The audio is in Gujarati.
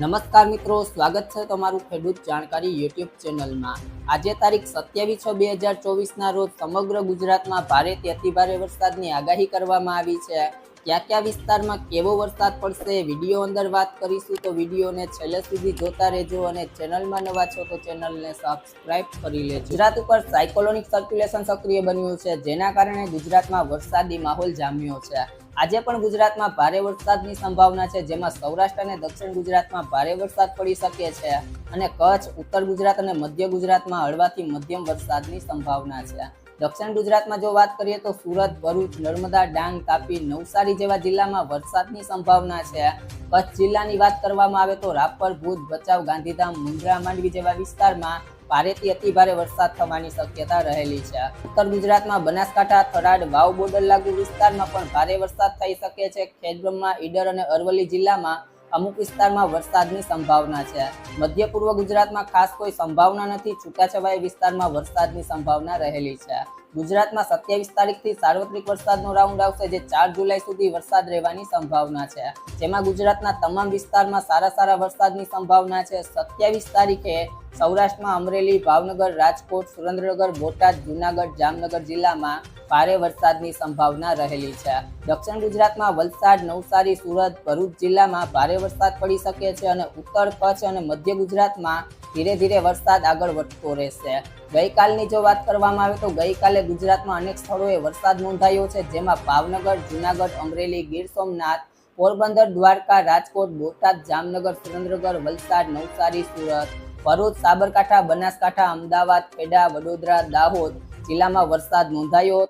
નમસ્કાર મિત્રો, સ્વાગત છે તમારું ખેડૂત જાણકારી યુટ્યુબ ચેનલમાં. આજે તારીખ સત્યાવીસ છ બે હજાર ચોવીસના રોજ સમગ્ર ગુજરાતમાં ભારે ત્યાંથી ભારે વરસાદની આગાહી કરવામાં આવી છે. કયા કયા વિસ્તારમાં કેવો વરસાદ પડશે, વીડિયો અંદર વાત કરીશું તો વિડીયોને છેલ્લે સુધી જોતા રહેજો અને ચેનલમાં નવા છો તો ચેનલને સબસ્ક્રાઇબ કરી લેજો. ગુજરાત ઉપર સાયકોલોનિક સર્ક્યુલેશન સક્રિય બન્યું છે, જેના કારણે ગુજરાતમાં વરસાદી માહોલ જામ્યો છે. આજે પણ ગુજરાતમાં ભારે વરસાદની સંભાવના છે, જેમાં સૌરાષ્ટ્ર અને દક્ષિણ ગુજરાતમાં ભારે વરસાદ પડી શકે છે અને કચ્છ, ઉત્તર ગુજરાત અને મધ્ય ગુજરાતમાં હળવાથી મધ્યમ વરસાદની સંભાવના છે. દક્ષિણ ગુજરાતમાં જો વાત કરીએ તો સુરત, ભરૂચ, નર્મદા, ડાંગ, તાપી, નવસારી જેવા જિલ્લામાં વરસાદની સંભાવના છે. કચ્છ જિલ્લાની વાત કરવામાં આવે તો રાપર, ભુજ, ભચાઉ, ગાંધીધામ, મુંદ્રા, માંડવી જેવા વિસ્તારમાં ભારેથી અતિ ભારે વરસાદ થવાની શક્યતા રહેલી છે. ઉત્તર ગુજરાતમાં બનાસકાંઠા, થરાદ, વાવ બોર્ડર લાગુ વિસ્તારમાં પણ ભારે વરસાદ થઈ શકે છે. ખેડબ્રહ્મા, ઈડર અને અરવલ્લી જિલ્લામાં અમુક વિસ્તારમાં વરસાદની સંભાવના છે. મધ્ય પૂર્વ ગુજરાતમાં ખાસ કોઈ સંભાવના નથી. છૂટાછવાયા વિસ્તારમાં વરસાદની સંભાવના રહેલી છે. ગુજરાતમાં સત્યાવીસ તારીખથી સાર્વત્રિક વરસાદનો રાઉન્ડ આવશે, જે ચાર જુલાઈ સુધી વરસાદ રહેવાની સંભાવના છે. જેમાં ગુજરાતના તમામ વિસ્તારમાં સારા સારા વરસાદની સંભાવના છે. સત્યાવીસ તારીખે સૌરાષ્ટ્રમાં અમરેલી, ભાવનગર, રાજકોટ, સુરેન્દ્રનગર, બોટાદ, જુનાગઢ, જામનગર જિલ્લામાં ભારે વરસાદની સંભાવના રહેલી છે. દક્ષિણ ગુજરાતમાં વલસાડ, નવસારી, સુરત, ભરૂચ જિલ્લામાં ભારે વરસાદ પડી શકે છે અને ઉત્તર, કચ્છ અને મધ્ય ગુજરાતમાં ધીરે ધીરે વરસાદ આગળ વધતો રહેશે. ગઈકાલની જો વાત કરવામાં આવે તો ગઈકાલે ગુજરાતમાં અનેક સ્થળોએ વરસાદ નોંધાયો છે, જેમાં ભાવનગર, જુનાગઢ, અમરેલી, ગીર સોમનાથ, પોરબંદર, દ્વારકા, રાજકોટ, બોટાદ, જામનગર, સુરેન્દ્રનગર, વલસાડ, નવસારી, સુરત ભરૂચ સાબરકાંઠા બનાસકાંઠા અમદાવાદ ખેડા વડોદરા દાહોદ જિલ્લામાં વરસાદ નોંધાયો